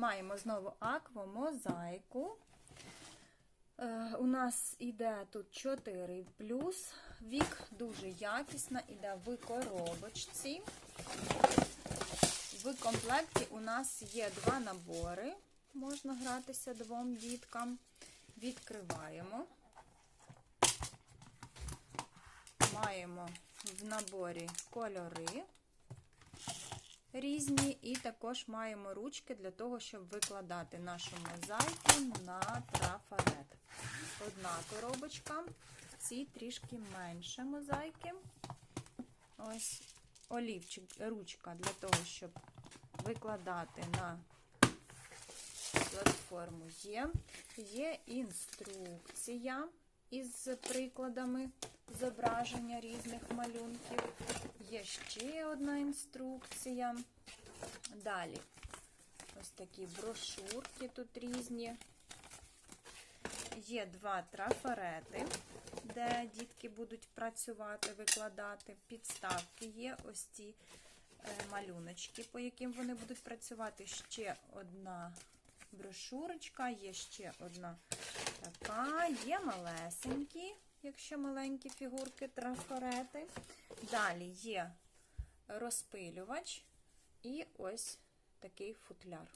Маємо знову аквамозаїку. Е, У нас іде тут 4 плюс. Вік дуже якісна, іде в коробочці. В комплекті у нас є два набори. Можна гратися двом діткам. Відкриваємо. Маємо в наборі кольори різні, і також маємо ручки для того, щоб викладати нашу мозаїку на трафарет. Одна коробочка, ці трішки менше мозаїки. Ось олівчик, ручка для того, щоб викладати на платформу є. Є інструкція із прикладами зображення різних малюнків. Ще одна інструкція. Далі ось такі брошурки тут різні. Є два трафарети, де дітки будуть працювати, викладати. Підставки є ось ці е, малюночки, по яким вони будуть працювати. Ще одна брошурочка, є ще одна така, є малесенькі, якщо маленькі фігурки, трафарети. Далі є розпилювач і ось такий футляр.